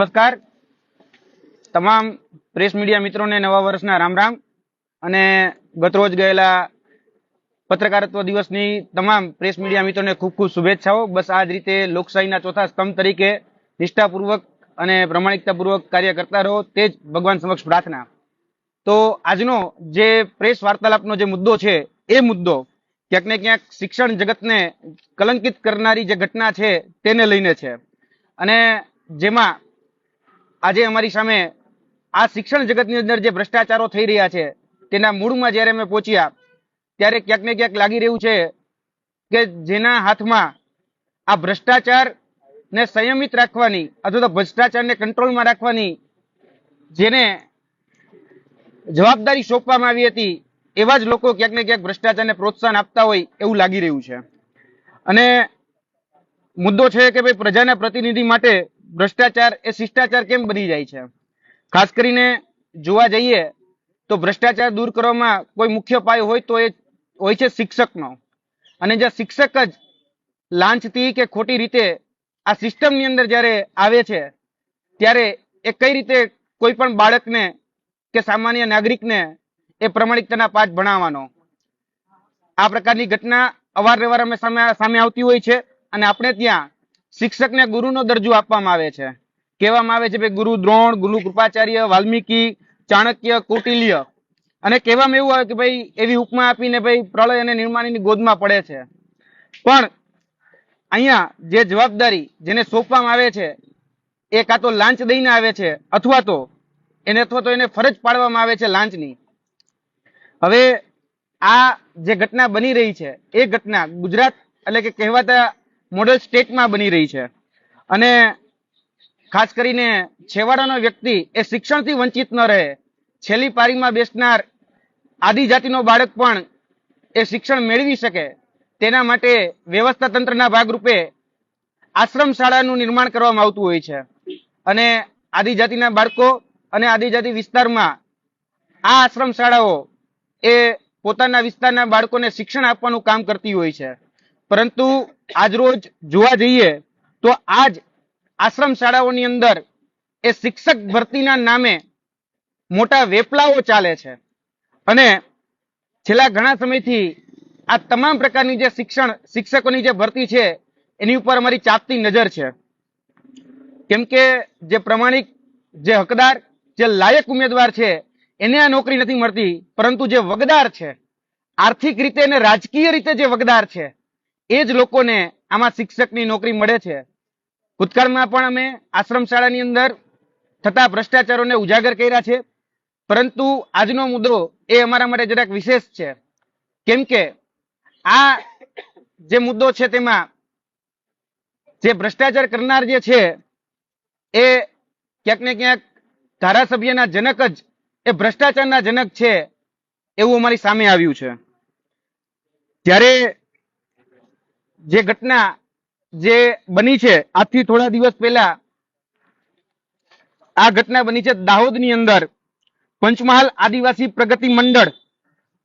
નમસ્કાર. તમામ press media મિત્રોને નવા વર્ષના રામ રામ અને ગતરોજ ગયેલા પત્રકારત્વ દિવસની તમામ પ્રેસ મીડિયા મિત્રોને ખૂબ ખૂબ શુભેચ્છાઓ. બસ આ જ રીતે લોકશાહીના ચોથા સ્તંભ તરીકે નિષ્ઠાપૂર્વક અને પ્રમાણિકતાપૂર્વક કાર્ય કરતા રહો તે જ ભગવાન સમક્ષ પ્રાર્થના. તો આજનો જે પ્રેસ વાર્તાલાપનો જે મુદ્દો છે, એ મુદ્દો ક્યાંક ને ક્યાંક શિક્ષણ જગતને કલંકિત કરનારી જે ઘટના છે, તેને લઈને છે. અને જેમાં આજે અમારી સામે આ શિક્ષણ જગતની અંદર જે ભ્રષ્ટાચારો થઈ રહ્યા છે, તેના મૂળમાં જ્યારે અમે પહોંચ્યા, ત્યારે ક્યાંક ને ક્યાંક લાગી રહ્યું છે કે જેના હાથમાં આ ભ્રષ્ટાચાર ને સંયમિત રાખવાની અથવા તો ભ્રષ્ટાચારને કંટ્રોલમાં રાખવાની જેને જવાબદારી સોંપવામાં આવી હતી, એવા જ લોકો ક્યાંક ને ક્યાંક ભ્રષ્ટાચારને પ્રોત્સાહન આપતા હોય એવું લાગી રહ્યું છે. અને મુદ્દો છે કે ભાઈ પ્રજાના પ્રતિનિધિ માટે ભ્રષ્ટાચાર એ શિષ્ટાચાર કેમ બની જાય છે? ખાસ કરીને જોવા જઈએ તો ભ્રષ્ટાચાર દૂર કરવામાં કોઈ મુખ્ય પાયો હોય તો એ હોય છે શિક્ષકનો. અને જે શિક્ષક જ લાંચથી કે ખોટી રીતે આ સિસ્ટમની અંદર જ્યારે આવે છે, ત્યારે એ કઈ રીતે કોઈ પણ બાળકને કે સામાન્ય નાગરિકને એ પ્રમાણિકતાના પાઠ ભણાવવાનો. આ પ્રકારની ઘટના અવારનવાર અમે સામે સામે આવતી હોય છે અને આપણે ત્યાં શિક્ષકને ગુરુનો દરજ્જો આપવામાં આવે છે. કહેવામાં આવે છે ભાઈ ગુરુ દ્રોણ, ગુરુ કૃપાચાર્ય, વાલ્મીકી, ચાણક્ય, કૌટિલ્ય. અને કહેવામાં એવું આવે કે ભાઈ એવી ઉપમા આપીને ભાઈ પ્રલય અને નિર્માણની ગોદમાં પડે છે. પણ અહીંયા જે જવાબદારી જેને સોંપવામાં આવે છે, એ કાં તો લાંચ દઈને આવે છે, અથવા તો એને અથવા તો એને ફરજ પાડવામાં આવે છે લાંચની. હવે આ જે ઘટના બની રહી છે, એ ઘટના ગુજરાત એટલે કે કહેવાતા મોડેલ સ્ટેટમાં બની રહી છે. અને ખાસ કરીને છેવાડાનો વ્યક્તિ એ શિક્ષણથી વંચિત ન રહે. છેલ્લી પારીમાં બેસનાર આદિજાતિનો બાળક પણ એ શિક્ષણ મેળવી શકે. તેના માટે વ્યવસ્થા તંત્રના ભાગરૂપે આશ્રમ શાળાનું નિર્માણ કરવામાં આવતું હોય છે. અને આદિજાતિના બાળકો અને આદિજાતિ વિસ્તારમાં આ આશ્રમ શાળાઓ એ પોતાના વિસ્તારના બાળકોને શિક્ષણ આપવાનું કામ કરતી હોય છે. પરંતુ આજરોજ જોવા જઈએ તો આજ આશ્રમ શાળાઓની અંદર એ શિક્ષક ભરતીના નામે મોટા વેપલાઓ ચાલે છે. અને છેલ્લા ઘણા સમયથી આ તમામ પ્રકારની જે શિક્ષણ, શિક્ષકોની જે ભરતી છે, એની ઉપર અમારી ચાપતી નજર છે. કેમ કે જે પ્રમાણિક, જે હકદાર, જે લાયક ઉમેદવાર છે, એને આ નોકરી નથી મળતી, પરંતુ જે વગદાર છે, આર્થિક રીતે અને રાજકીય રીતે જે વગદાર છે એ જ લોકોને આમાં શિક્ષકની નોકરી મળે છે. ભૂતકાળમાં પણ અમે આશ્રમ શાળાની અંદર થતા ભ્રષ્ટાચારોને ઉજાગર કર્યા છે. પરંતુ આજનો મુદ્દો એ અમારા માટે જરાક વિશેષ છે. કેમ કે આ જે મુદ્દો છે તેમાં જે ભ્રષ્ટાચાર કરનાર જે છે, એ ક્યાંક ને ક્યાંક ધારાસભ્યના જનક જ, એ ભ્રષ્ટાચારના જનક છે એવું અમારી સામે આવ્યું છે. ત્યારે જે ઘટના જે બની છે, આજથી થોડા દિવસ પહેલા આ ઘટના બની છે દાહોદની અંદર. પંચમહાલ આદિવાસી પ્રગતિ મંડળ,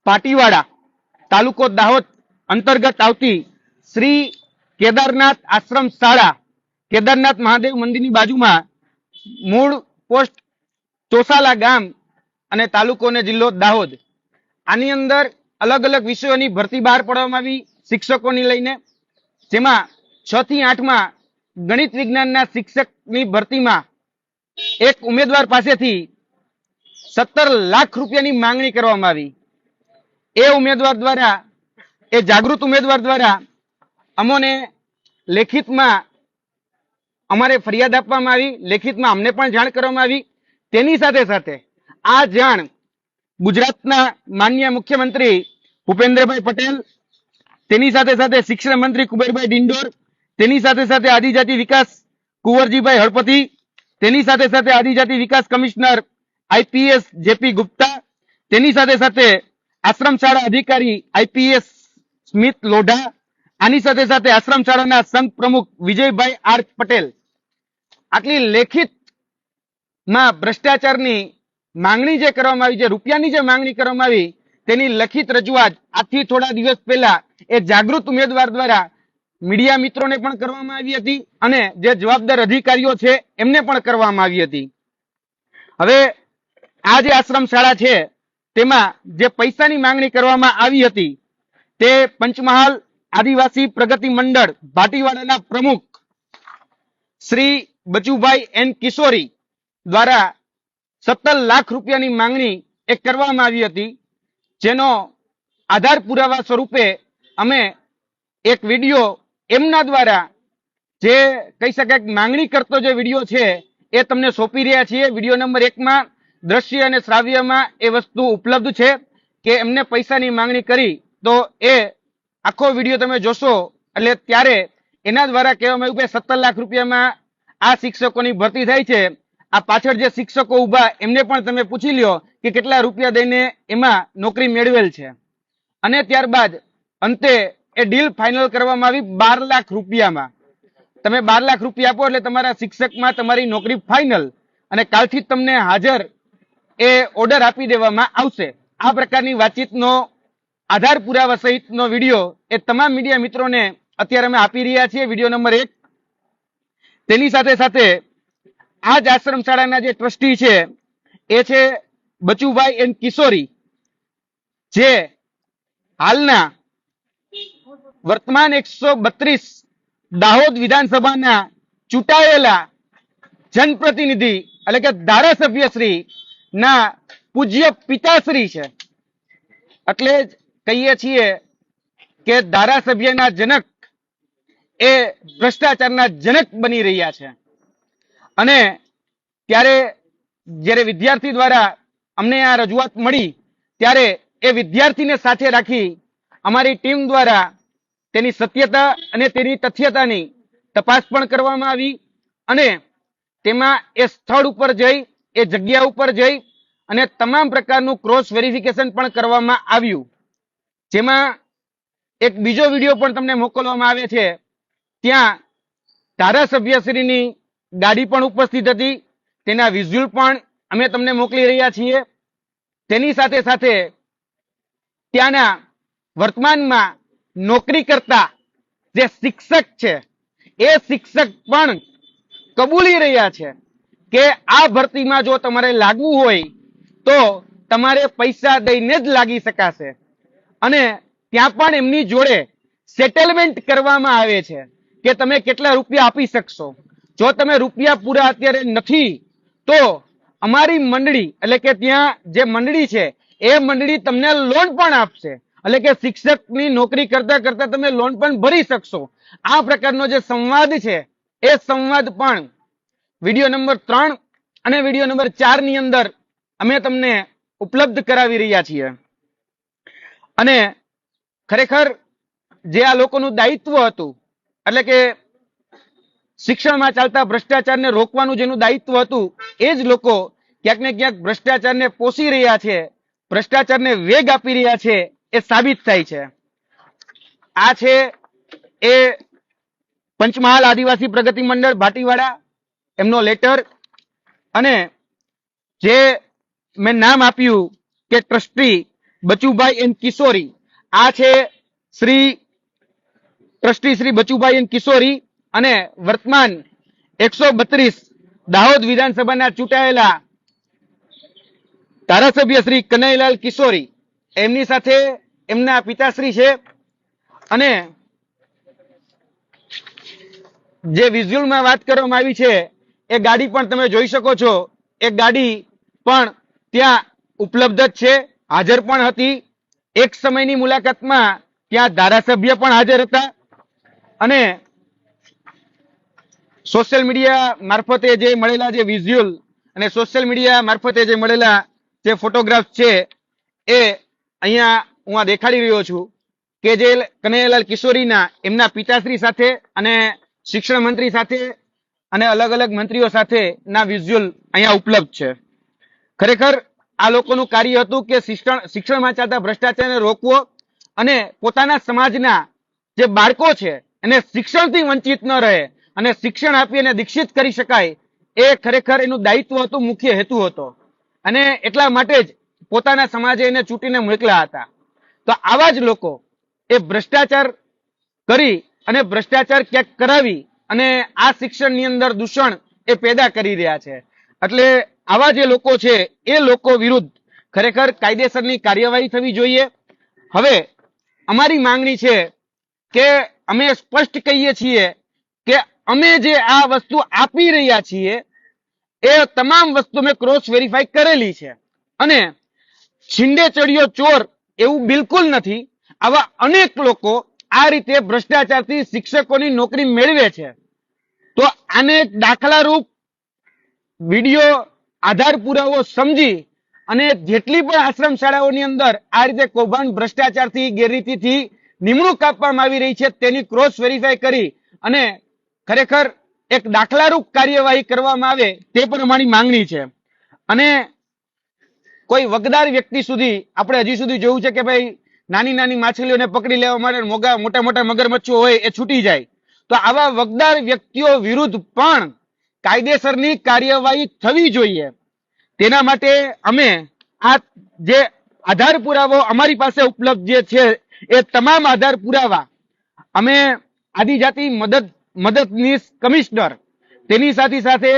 પાટીવાડા તાલુકો દાહોદ અંતર્ગત આવતી શ્રી કેદારનાથ આશ્રમ શાળા, કેદારનાથ મહાદેવ મંદિરની બાજુમાં મૂળ પોસ્ટ ચોસાલા ગામ અને તાલુકો અને જિલ્લો દાહોદ. આની અંદર અલગ અલગ વિષયોની ભરતી બહાર પાડવામાં આવી, શિક્ષકોની લઈને જેમાં છ થી આઠમાં ગણિત વિજ્ઞાનના શિક્ષકની ભરતીમાં એક ઉમેદવાર પાસેથી સત્તર લાખ રૂપિયાની માંગણી કરવામાં આવી. એ ઉમેદવાર દ્વારા, એ જાગૃત ઉમેદવાર દ્વારા અમોને લેખિતમાં અમારે ફરિયાદ આપવામાં આવી, લેખિતમાં અમને પણ જાણ કરવામાં આવી. તેની સાથે સાથે આ જાણ ગુજરાતના માન્ય મુખ્યમંત્રી ભૂપેન્દ્રભાઈ પટેલ તેની સાથે સાથે શિક્ષણ મંત્રી કુબેરભાઈ ડિંડોર, તેની સાથે સાથે આદિજાતિ વિકાસ કુંવરજીભાઈ હળપતિ, તેની સાથે સાથે આદિજાતિ વિકાસ કમિશનર આઈપીએસ જેપી ગુપ્તા, તેની સાથે સાથે આશ્રમ શાળા અધિકારી આઈપીએસ સ્મિત લોઢા, આની સાથે સાથે આશ્રમ શાળાના સંઘ પ્રમુખ વિજયભાઈ આર પટેલ. આટલી લેખિતમાં ભ્રષ્ટાચારની માંગણી જે કરવામાં આવી છે રૂપિયાની જે માંગણી કરવામાં આવી તેની લખિત રજૂઆત આજથી થોડા દિવસ પહેલા એ જાગૃત ઉમેદવાર દ્વારા મીડિયા મિત્રોને પણ કરવામાં આવી હતી અને જે જવાબદાર અધિકારીઓ છે એમને પણ કરવામાં આવી હતી. હવે આ જે આશ્રમ શાળા છે તેમાં જે પૈસાની માંગણી કરવામાં આવી હતી તે પંચમહાલ આદિવાસી પ્રગતિ મંડળ ભાટીવાડાના પ્રમુખ શ્રી બચુભાઈ એન કિશોરી દ્વારા સત્તર લાખ રૂપિયાની માંગણી એ કરવામાં આવી હતી. જેનો આધાર પુરાવા સ્વરૂપે અમે એક વીડિયો એમના દ્વારા જે કહી શકાય કે માંગણી કરતો જે વીડિયો છે, એ તમને સોંપી રહ્યા છીએ. વીડિયો નંબર એકમાં દ્રશ્ય અને શ્રાવ્યમાં એ વસ્તુ ઉપલબ્ધ છે કે એમને પૈસાની માંગણી કરી તો એ આખો વીડિયો તમે જોશો. એટલે ત્યારે એના દ્વારા કહેવામાં આવ્યું કે સત્તર લાખ રૂપિયામાં આ શિક્ષકોની ભરતી થાય છે. આ પાછળ જે શિક્ષકો ઊભા એમને પણ તમે પૂછી લ્યો કે કેટલા રૂપિયા દઈને એમાં નોકરી મેળવેલ છે. અને ત્યારબાદ અંતે એ ડીલ ફાઇનલ કરવામાં આવી બાર લાખ રૂપિયામાં. તમે બાર લાખ રૂપિયા આપો એટલે તમારા શિક્ષકમાં તમારી નોકરી ફાઇનલ અને કાલથી તમને હાજર એ ઓર્ડર આપી દેવામાં આવશે. આ પ્રકારની વાતચીતનો આધાર પુરાવા સહિતનો વીડિયો એ તમામ મીડિયા મિત્રોને અત્યારે અમે આપી રહ્યા છીએ. વીડિયો નંબર એક. તેની સાથે સાથે આ જ આશ્રમ શાળાના જે ટ્રસ્ટી છે, એ છે બચુભાઈ એન્ડ કિશોરી, જે હાલના વર્તમાન એકસો બત્રીસ દાહોદ વિધાનસભાના ચૂંટાયેલા જનપ્રતિનિધિ એટલે કે ધારાસભ્યશ્રી ના પૂજ્ય પિતાશ્રી છે. એટલે જ કહીએ છીએ કે ધારાસભ્યના જનક એ ભ્રષ્ટાચારના જનક બની રહ્યા છે. અને ત્યારે જ્યારે વિદ્યાર્થી દ્વારા અમને આ રજૂઆત મળી ત્યારે એ વિદ્યાર્થીને સાથે રાખી અમારી ટીમ દ્વારા તેની સત્યતા અને તેની તથ્યતાની તપાસ પણ કરવામાં આવી અને તેમાં એ સ્થળ ઉપર જઈ, એ જગ્યા ઉપર જઈ અને તમામ પ્રકારનું ક્રોસ વેરિફિકેશન પણ કરવામાં આવ્યું. જેમાં એક બીજો વીડિયો પણ તમને મોકલવામાં આવે છે. ત્યાં ધારાસભ્યશ્રીની ગાડી પણ ઉપસ્થિત હતી. તેના વિઝ્યુઅલ પણ અમે તમને મોકલી રહ્યા છીએ. તેની સાથે સાથે ત્યાંના વર્તમાનમાં નોકરી કરતા જે શિક્ષક છે, એ શિક્ષક પણ કબૂલી રહ્યા છે કે આ ભરતીમાં જો તમારે લાગવું હોય તો તમારે પૈસા દઈને જ લાગી શકાશે. અને ત્યાં પણ એમની જોડે સેટલમેન્ટ કરવામાં આવે છે કે તમે કેટલા રૂપિયા આપી શકશો. જો તમે રૂપિયા પૂરા અત્યારે નથી, તો અમારી મંડળી, એટલે કે ત્યાં જે મંડળી છે, એ મંડળી તમને લોન પણ આપશે. એટલે કે શિક્ષકની નોકરી કરતા કરતા તમે લોન પણ ભરી શકશો. આ પ્રકારનો જે સંવાદ છે, એ સંવાદ પણ વીડિયો નંબર ત્રણ અને વીડિયો નંબર ચારની અંદર અમે તમને ઉપલબ્ધ કરાવી રહ્યા છીએ. અને ખરેખર જે આ લોકોનું દાયિત્વ હતું, એટલે કે શિક્ષણમાં ચાલતા ભ્રષ્ટાચારને રોકવાનું જેનું દાયિત્વ હતું, એ જ લોકો ક્યાંક ને ક્યાંક ભ્રષ્ટાચારને પોષી રહ્યા છે, ભ્રષ્ટાચારને વેગ આપી રહ્યા છે એ સાબિત થાય છે. આ છે એ પંચમહાલ આદિવાસી પ્રગતિ મંડળ ભાટીવાડા, એમનો લેટર અને જે મેં નામ આપ્યું કે ટ્રસ્ટી બચુભાઈ એન કિશોરી. આ છે શ્રી, ટ્રસ્ટી શ્રી બચુભાઈ એન કિશોરી અને વર્તમાન એકસો બત્રીસ દાહોદ વિધાનસભાના ચૂંટાયેલા ધારાસભ્ય શ્રી કનૈલાલ કિશોરી એમની સાથે એમના પિતાશ્રી છે. અને જે વિઝ્યુઅલમાં વાત કરવામાં આવી છે, એ ગાડી પણ તમે જોઈ શકો છો. એ ગાડી પણ ત્યાં ઉપલબ્ધ જ છે. હાજર પણ હતી. એક સમયની મુલાકાતમાં ત્યાં ધારાસભ્ય પણ હાજર હતા. અને સોશિયલ મીડિયા મારફતે જે મળેલા જે વિઝ્યુઅલ અને સોશિયલ મીડિયા મારફતે જે મળેલા જે ફોટોગ્રાફ છે, એ અહીંયા હું આ દેખાડી રહ્યો છું કે જે કનૈયાલાલ કિશોરીના, એમના પિતાશ્રી સાથે અને શિક્ષણ મંત્રી સાથે અને અલગ અલગ મંત્રીઓ સાથે ના વિઝ્યુઅલ અહીંયા ઉપલબ્ધ છે. ખરેખર આ લોકોનું કાર્ય હતું કે શિક્ષણ શિક્ષણમાં ચાલતા ભ્રષ્ટાચારને રોકવો અને પોતાના સમાજના જે બાળકો છે, એને શિક્ષણથી વંચિત ન રહે અને શિક્ષણ આપી અને દીક્ષિત કરી શકાય, એ ખરેખર એનું દાયિત્વ હતું, મુખ્ય હેતુ હતો. અને એટલા માટે જ પોતાના સમાજે એને ચૂંટીને મોકલ્યા હતા. તો આવા જ લોકો એ ભ્રષ્ટાચાર કરી અને ભ્રષ્ટાચાર ક્યાંક કરાવી અને આ શિક્ષણની અંદર દૂષણ એ પેદા કરી રહ્યા છે. એટલે આવા જે લોકો છે, એ લોકો વિરુદ્ધ ખરેખર કાયદેસરની કાર્યવાહી થવી જોઈએ. હવે અમારી માંગણી છે કે અમે સ્પષ્ટ કહીએ છીએ કે અમે જે આ વસ્તુ આપી રહ્યા છીએ એ તમામ વસ્તુ મેં ક્રોસ વેરીફાઈ કરેલી છે. અને છીંડે ચડિયો ચોર એવું બિલકુલ નથી. આવા અનેક લોકો આ રીતે ભ્રષ્ટાચારથી શિક્ષકોની નોકરી મેળવે છે. તો આને દાખલારૂપ વીડિયો આધાર પુરાવો સમજી અને જેટલી પણ આશ્રમ શાળાઓની અંદર આ રીતે કૌભાંડ ભ્રષ્ટાચારથી, ગેરરીતિથી નિમણૂક આપવામાં આવી રહી છે તેની ક્રોસ વેરીફાઈ કરી અને ખરેખર એક દાખલારૂપ કાર્યવાહી કરવામાં આવે તે પણ અમારી માંગણી છે. અને કોઈ વગદાર વ્યક્તિ સુધી આપણે હજી સુધી જોયું છે કે ભાઈ નાની નાની માછલીઓને પકડી લેવા માટે મોગા મોટા મોટા મગરમચ્છો હોય એ છૂટી જાય. તો આવા વગદાર વ્યક્તિઓ વિરુદ્ધ પણ કાયદેસરની કાર્યવાહી થવી જોઈએ. તેના માટે અમે આ જે આધાર પુરાવો અમારી પાસે ઉપલબ્ધ જે છે એ તમામ આધાર પુરાવા અમે આદિજાતિ મદદ મદદનીશ કમિશનર. તેની સાથે સાથે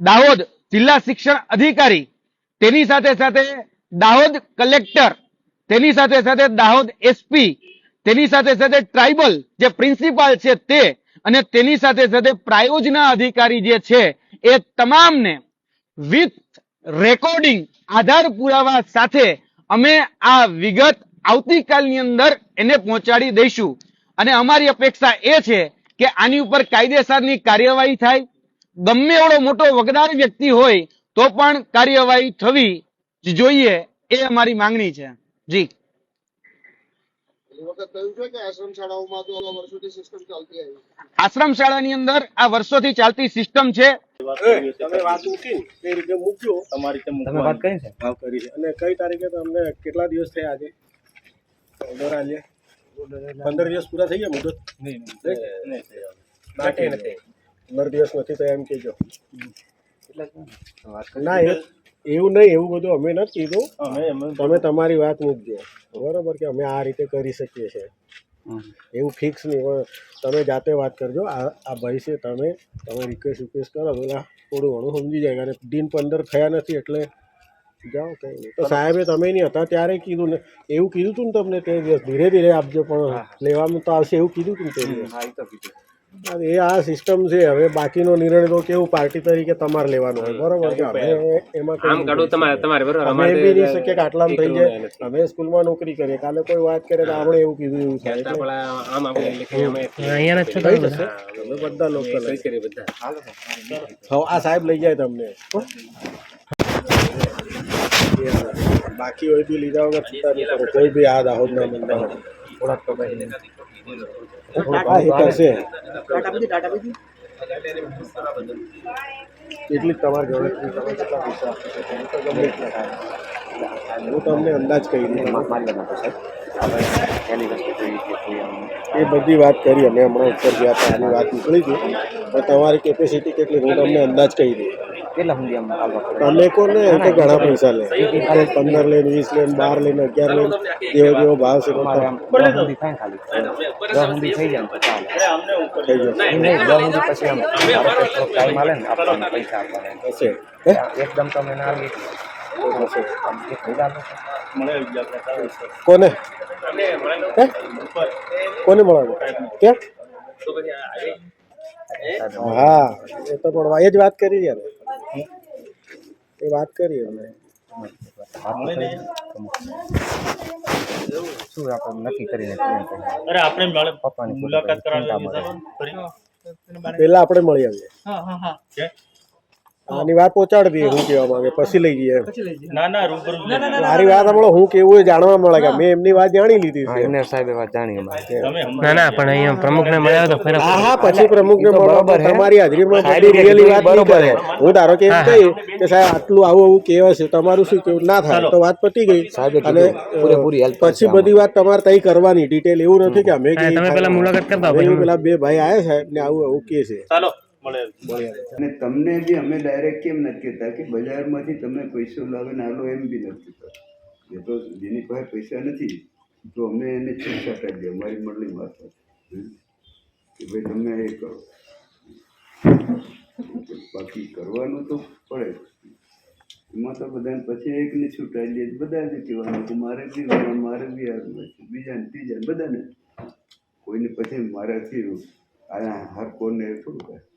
દાહોદ જિલ્લા શિક્ષણ અધિકારી. તેની સાથે સાથે દાહોદ કલેક્ટર. તેની સાથે સાથે દાહોદ એસપી. તેની સાથે સાથે ટ્રાઇબલ જે પ્રિન્સિપાલ છે તે અને તેની સાથે સાથે પ્રાયોજના અધિકારી જે છે એ તમામને વિથ રેકોર્ડિંગ આધાર પુરાવા સાથે અમે આ વિગત આવતીકાલની અંદર એને પહોંચાડી દઈશું. અને અમારી અપેક્ષા એ છે કે આની ઉપર કાયદેસરની કાર્યવાહી થાય. ગમે એવડો મોટો વગદાર વ્યક્તિ હોય તો પણ કાર્યવાહી થવી જોઈએ એ અમારી માંગણી છે. જી. આશ્રમ શાળાઓમાં તો વર્ષોથી સિસ્ટમ ચાલતી આવી આશ્રમ શાળાની અંદર આ વર્ષોથી ચાલતી સિસ્ટમ છે. તમે વાત મૂકી ને, રીતે મૂક્યો. તમારી તમે વાત કરી છે? ભાવ કરી છે. અને કઈ તારીખે તમને કેટલા દિવસ થયા આજે? ઓર્ડર આલ્યા પંદર દિવસ પૂરા થઈ ગયા મુદત બાકી નથી. પંદર દિવસ નથી થયા એમ કહેજો. ના. એવું નહીં એવું બધું અમે નથી કીધું. અમે અમે તમે તમારી વાત મૂકજો બરોબર કે અમે આ રીતે કરી શકીએ છીએ. એવું ફિક્સ નહીં પણ તમે જાતે વાત કરજો. આ આ ભાઈ છે તમે તમે રિક્વેસ્ટ રિક્વેસ્ટ કરો. પેલા થોડું ઘણું સમજી જાય. અને દિન પંદર થયા નથી એટલે જાઓ કંઈ નહીં. તો સાહેબે તમે નહીં હતા ત્યારે કીધું ને એવું કીધું હતું ને તમને તે દિવસ ધીરે ધીરે આપજો પણ લેવામાં તો આવશે એવું કીધું હતું તે દિવસ. એ તો આ સિસ્ટમ છે હવે બાકીનો નિર્ણય તો કેવું પાર્ટી તરીકે તમારે લેવાનો હોય. બરોબર એમાં અમે બી નહીં શકીએ કે આટલામાં થઈ જાય. અમે સ્કૂલમાં નોકરી કરીએ. કાલે કોઈ વાત કરે તો આપણે એવું કીધું એવું થાય. અહીંયા બધા લોકો આ સાહેબ લઈ જાય તમને? બાકી હોય બી લીધા વગર છૂટા નહીં કરો. કોઈ બી આ દાહોદના મંદિર થોડાક તો ભાઈ કરશે એટલી તમારી ગણતરી તમે કેટલા પૈસા છો. હું તમને અંદાજ કહી દઉં. એ બધી વાત કરી અમે હમણાં ઉપર ગયા હતા આની વાત નીકળી હતી પણ તમારી કેપેસિટી કેટલી હું તમને અંદાજ કહી દઉં. કેટલા સુધી આમ આવવા પડે તમે કોને એ તો ઘણા પૈસા લે પંદર લઈને વીસ લઈને બાર લઈને અગિયાર લઈને જેવો જેવો ભાવ છે તો અમારે આમ દસ સુધી થાય ખાલી દસ સુધી થઈ જાય ને તો ચાલે થઈ જશે એ નહીં દસ સુધી પછી આમ ધારો કે થોડોક ટાઈમ આલે ને આપણને પૈસા આપવાના હશે હે એકદમ તમે ના આવીએ હશે આમ એક ભેગા લો. કોને હે કોને મળવાનું ક્યાં હા. એ તો પણ એ જ વાત કરી યાર. એ વાત કરી અમે. શું આપણે નક્કી કરીને અરે આપણે મળે. પપ્પાની મુલાકાત કરાવી પેલા આપણે મળી આવીએ. આની વાત પહોંચાડી દઈએ હું કહેવા માંગે પછી લઈ જઈએ ના ના રૂબરૂ મારી વાત હમણાં હું કેવું જાણવા મળે કે મેં એમની વાત જાણી લીધી છે. એમને સાહેબ વાત જાણી ના ના પણ અહીંયા પ્રમુખને મળ્યા તો ફેર હા હા પછી પ્રમુખ ને બરોબર. તમારી હાજરીમાં સાહેબ રિયલી વાત બરોબર હું ધારો કે એમ કહી કે સાહેબ આટલું આવું આવું કહેવાય છે તમારું શું કેવું? ના થાય તો વાત પતી ગઈ. સાહેબ અને પૂરેપૂરી હેલ્પ પછી બધી વાત તમારે તઈ કરવાની ડિટેલ એવું નથી કે અમે કે તમે પેલા મુલાકાત કરતા પેલા બે ભાઈ આયા સાહેબ ને આવું આવું કે છે. ચાલો. અને તમને બી અમે ડાયરેક્ટ કેમ નથી કહેતા કે બજારમાંથી તમે પૈસો લાવીને આલો એમ બી નથી કહેતા. એ તો જેની પાસે પૈસા નથી, તો અમે એને છૂટછાટ આપીએ અમારી મંડળી વાત કે ભાઈ તમે એ કરો. બાકી કરવાનું તો પડે. જ. એમાં તો બધાને પછી એકને છૂટાઈ દે બધાને કહેવાનું કે મારે બી મારે બી છે. બીજાને, ત્રીજાને, બધાને. કોઈને પછી મારાથી આ હાર કોને થોડું કાંઈ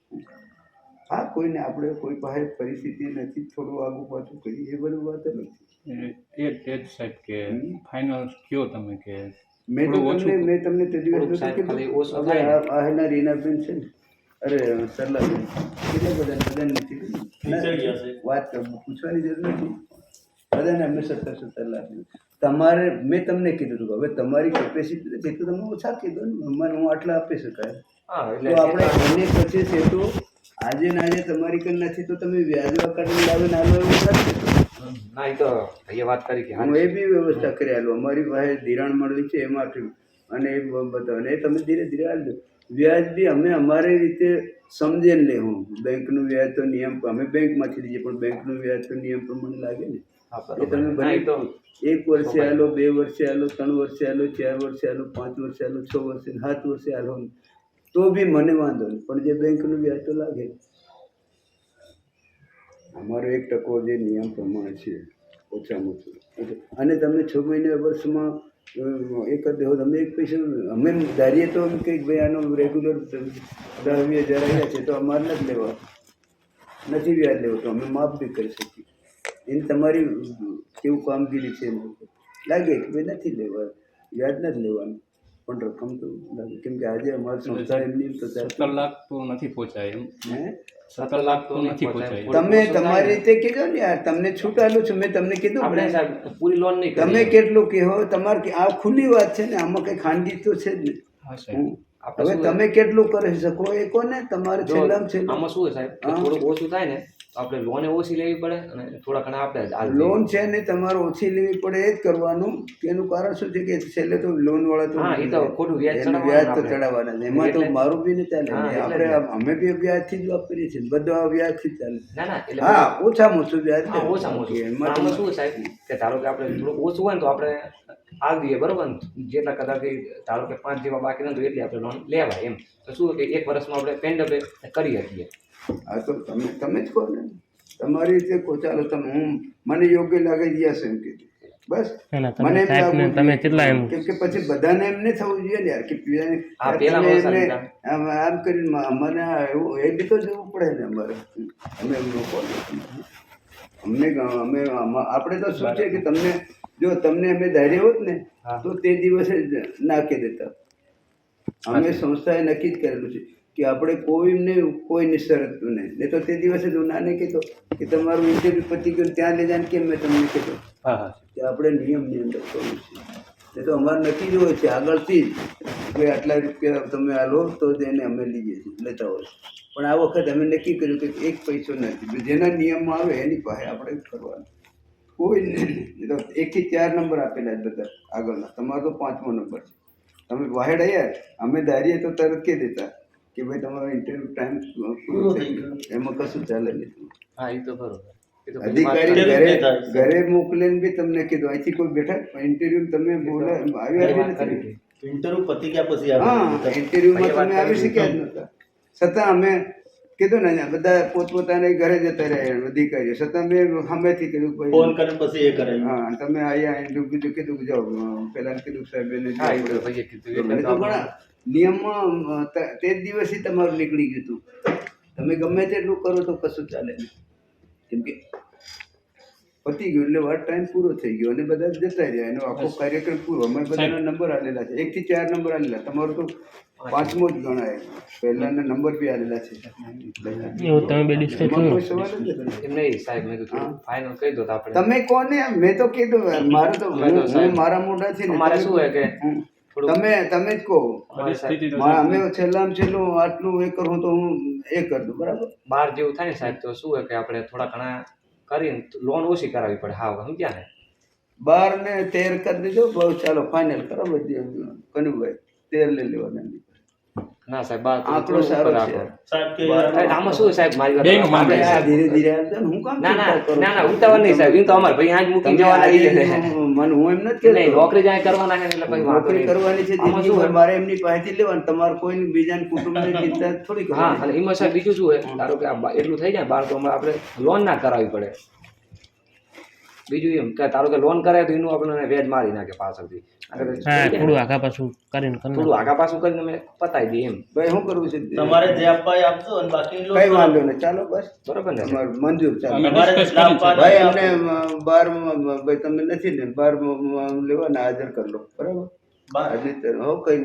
હા કોઈને આપણે કોઈ પાસે પરિસ્થિતિ નથી થોડું આગું પાછું કરીએ એ બધું વાત નથી. એ તે જ સાહેબ કે ફાઇનલ કયો તમે કે મેં તો તમને ઓછું મેં તમને તે દિવસ થોડુંક નહોતું ખાલી કીધું. ઓછું હવે થાય ને. આ આ હેના રીનાબેન છે ને અરે સરલાબેન કેટલા બધા બધાને નથી વાત કર- પૂછવાની જરૂર નથી. બધાને અમે સત્તર સત્તર લાખ. તમારે મેં તમને કીધું હતું હવે તમારી કેપેસિટી તો તમે ઓછા કીધું ને. અમારે હું આટલા આપી શકાય. તો આપણે એને પછી છે તો આજે ના આજે તમારી કન નથી તો તમે વ્યાજવા કાઢીને લાવીને લો એવું નથી? ના એ તો એ વાત કરી કે હું. એ બી વ્યવસ્થા કરી આલું. અમારી પાસે ધિરાણ મળેલી છે એમાંથી. અને એ બધા અને તમે ધીરે ધીરે આલ દો વ્યાજ બી અમે અમારી રીતે સમજીને લેવું બેંકનું વ્યાજ તો નિયમ અમે બેંકમાંથી લઈએ પણ બેંકનું વ્યાજ તો નિયમ પ્રમાણે લાગે ને. એ તમે ભાઈ તો એક વર્ષે આલો બે વર્ષે આલો ત્રણ વર્ષે આલો ચાર વર્ષે આલો પાંચ વર્ષે આલો છ વર્ષે સાત વર્ષે આલો. તો બી મને વાંધો નહીં. પણ જે બેંકનું વ્યાજ તો લાગે. અમારો એક ટકો જે નિયમ પ્રમાણે છે ઓછામાં ઓછું. અને તમે છ મહિને વર્ષમાં એક જ તમે એક પૈસા અમે ધારીએ તો અમે કંઈક ભાઈ આનો રેગ્યુલર દસ વીસ હજાર આવ્યા છે તો અમારે નથી લેવા. નથી વ્યાજ લેવું તો અમે માફ બી કરી શકીએ. એની તમારી કેવું કામગીરી છે એમ. લાગે કે ભાઈ નથી લેવા. વ્યાજ નથી લેવાનું. પણ રકમ તો કેમ કે આજે અમારી સંસ્થા એમની તો સત્તર લાખ તો નથી પહોંચાય એમ. સત્તર લાખ તો નથી પહોંચાય. તમે તમારી રીતે કીધો ને યાર તમને છૂટાલું છું મેં તમને કીધું આપણે સાહેબ પૂરી લોન નહીં તમે કેટલું કહો તમારે આ ખુલ્લી વાત છે ને આમાં કંઈ ખાનગી તો છે જ નહીં હવે તમે કેટલું કરી શકો? એ કોને? તમારે છેલ્લામાં છેલ્લું. આમાં શું સાહેબ? થોડું. ઓછું થાય ને આપણે લોન ઓછી લેવી પડે અને થોડા ઘણા આપણે લોન છે ને તમારે ઓછી લેવી પડે એ જ કરવાનું. એનું કારણ શું છે કે છેલ્લે તો લોન વાળા તો હા, એ તો ખોટું વ્યાજ વ્યાજ તો ચડાવવાના છે એમાં તો મારું બી નહીં ચાલે. આપણે અમે બી વ્યાજથી જ વાપરીએ છીએ બધા વ્યાજથી જ ચાલે. ના ના હા ઓછામાં ઓછું વ્યાજ ઓછામાં ઓછું. એમાં શું સાહેબ કે ધારો કે આપણે થોડુંક ઓછું હોય ને તો આપણે આવીએ બરોબર જેટલા કદાચ ધારો કે પાંચ જેવા બાકી નથી તો એટલી આપણે લોન લેવાય એમ. તો શું કે એક વર્ષમાં આપણે પેન્ડ કરી શકીએ? હા તો તમે તમે જ કહો ને? તમારી રીતે કહો ચાલો તમે. હું મને યોગ્ય લાગે જ્યાં એમ કીધું બસ. મને એમ લાગવું તમે કેટલા એમ- કેમ કે પછી બધાને એમ નહીં થવું જોઈએ ને યાર કે આવી આમ આમ કરીને મને એવું એ બી તો જવું પડે ને અમારે. અમે એમ લોકો અમને અમે આપણે તો શું છે કે તમને જો તમને અમે ધૈર્ય હોત ને તો તે દિવસે જ નાખી દેતા. અમે સંસ્થાએ નક્કી જ કરેલું છે. કે આપણે કોઈને કોઈની શરત નહીં. નહીં તો તે દિવસે જ નાને કીધો કે તમારું ઇન્ટરવ્યુ પતી ગયું ત્યાં લઈ જાય કેમ મેં તમને કીધું. હા હા કે આપણે નિયમની અંદર કરવું છે એ તો અમારે નક્કી જ હોય છે આગળથી જ કે આટલા રૂપિયા તમે આ લો તો એને અમે લઈએ છીએ લેતા હોય છે. પણ આ વખત અમે નક્કી કર્યું કે એક પૈસો નથી. જેના નિયમમાં આવે એની પાસે આપણે કરવાનું. કોઈ નહીં. એ તો એકથી ચાર નંબર આપેલા જ બધા આગળના. તમારો તો પાંચમો નંબર છે. તમે વાહેડ આવ્યા અમે ધારીએ તો તરત કહી દેતા. કે ભાઈ તમારો ઇન્ટરવ્યુ ટાઈમ પૂરો થઈ ગયો. એમાં કશું ચાલે નહીં. હા એ તો બરોબર અધિકારી ઘરે ઘરે મોકલીને બી તમને કીધું. અહીંથી કોઈ બેઠા ઇન્ટરવ્યુ તમે બોલા આવી આવી નથી. ઇન્ટરવ્યુ પતી ગયા પછી હા ઇન્ટરવ્યુમાં તમે આવી શક્યા જ નતા છતાં અમે કીધું ને અહીંયા બધા પોતપોતાને ઘરે જતા રહ્યા અધિકારીઓ. છતાં મેં સામેથી કીધું ફોન કરે પછી એ કરે. હા તમે અહીંયા ઇન્ટરવ્યુ કીધું કીધું જાઓ. પેલા કીધું સાહેબ એને કીધું. નિયમમાં તે જ દિવસે તમારું નીકળી ગયું હતું. તમે ગમે તેટલું કરો તો કશું ચાલે નહીં. કેમ કે પતી ગયું એટલે વાર ટાઈમ પૂરો થઈ ગયો અને બધા જતા રહ્યા. એનો આખો કાર્યક્રમ પૂરો. અમે બધાના નંબર આલેલા છે. એકથી ચાર નંબર આલેલા. તમારો તો પાંચમો જ ગણાય. પહેલાના નંબર બી આલેલા છે. તમે બે ડિસ્કસ કરો. સવાલ જ નહીં સાહેબ મેં તો ફાઇનલ કહી દો તો આપણે. તમે કોને? મેં તો કીધું મારે તો મારા મોઢાથી ને અમારે શું હોય કે તમે તમે જ કહો. અમે છેલ્લામાં છેલ્લું આટલું એ કરું તો હું એ કરી દઉં બરાબર? બાર જેવું થાય ને સાહેબ તો શું હોય કે આપણે થોડા ઘણા કરીને લોન ઓછી કરાવવી પડે હા સમજ્યા ને? બાર ને તેર કરી દેજો બહુ ચાલો ફાઇનલ કરો બધી કનુભાઈ તેર લઈ લેવાના. ના સાહેબ આંકડો સારો છે. સાહેબ આમાં શું સાહેબ મારી વાત ધીરે ધીરે હું કામ ના ના ના ના ઉતાવળ નહીં સાહેબ. એમ તો અમારે ભાઈ આજ મૂકી જવાના છે. મને હું એમ નથી નહીં નોકરી જાય કરવાના છે એટલે ભાઈ નોકરી કરવાની છે જિંદગી શું ભર મારે એમની પાસેથી લેવાનું. તમારે કોઈ બીજા કુટુંબની ચિંતા થોડી હા અને એમાં સાહેબ બીજું શું હોય? ધારો કે આ એટલું થઈ જાય બાર તો આપણે લોન ના કરાવવી પડે. બીજું એમ કે તારો કે લોન કરાય તો એનું આપણને વેજ મારી નાખે પાછળથી. હા થોડું આગા પાછું કરીને કરી થોડું આગા પાછું કરીને અમે પતાવી દઈએ એમ. ભાઈ શું કરવું છે? તમારે જે આપવા આપજો અને બાકી કઈ વાંધો નહીં. ચાલો બસ. બરોબર ને? મંજૂર. ચાલો. ભાઈ આપવાના બાર ભાઈ તમે નથી ને બાર લેવાના હાજર કરી લો. બરાબર? બાર. હો કઈ